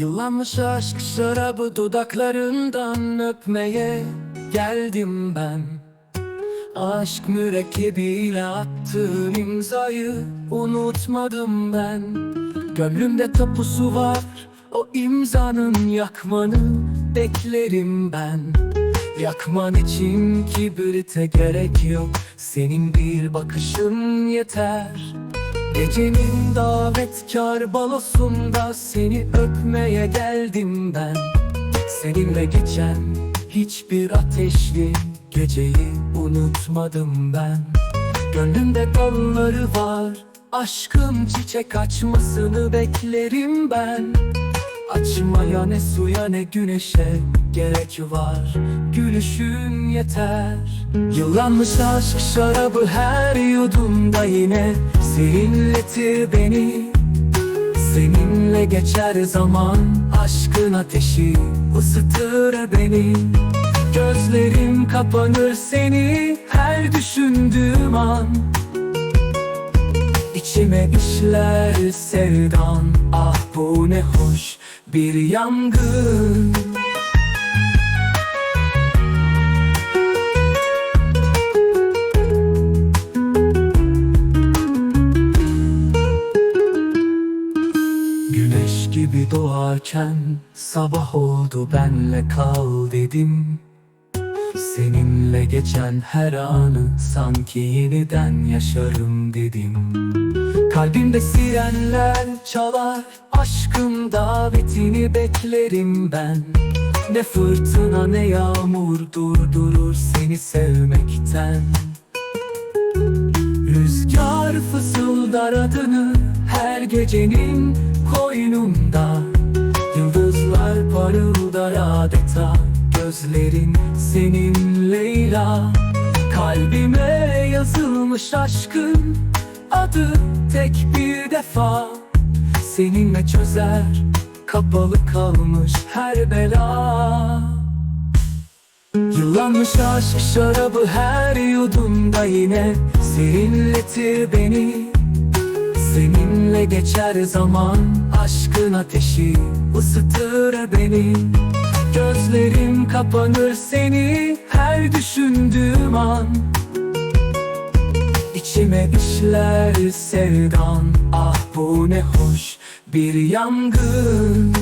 Yıllanmış aşk şarabı dudaklarından öpmeye geldim ben. Aşk mürekkebiyle attığın imzayı unutmadım ben. Gönlümde tapusu var o imzanın yakmanı beklerim ben. Yakman için kibrite gerek yok Senin bir bakışın yeter Gecenin davetkar balosunda seni öpmeye geldim ben. Seninle geçen hiçbir ateşli geceyi unutmadım ben. Gönlümde dalları var aşkın çiçek açmasını beklerim ben Açmaya ne suya ne güneşe gerek var? Gülüşün yeter. Yıllanmış aşk şarabı her yudumda yine Serinletir beni. Seninle geçer zaman Aşkın ateşi ısıtır beni. Gözlerim kapanır seni her düşündüğüm an İçime işler sevdan Ah bu ne hoş bir yangın. Güneş gibi doğarken Sabah oldu benle kal dedim Seninle geçen her anı sanki yeniden yaşarım dedim. Kalbimde sirenler çalar Aşkın davetini beklerim ben. Ne fırtına ne yağmur durdurur seni sevmekten. Rüzgar fısıldar adını her gecenin koynumda. Yıldızlar parıldar adeta gözlerin senin Leyla. Kalbime yazılmış aşkın adı tek bir defa. Seninle çözer kapalı kalmış her bela. Yıllanmış aşk şarabı her yudumda yine Serinletir beni. Seninle geçer zaman Aşkın ateşi ısıtır beni Gözlerim kapanır seni her düşündüğüm an. İçime işler sevdan. Ah bu ne hoş bir yangın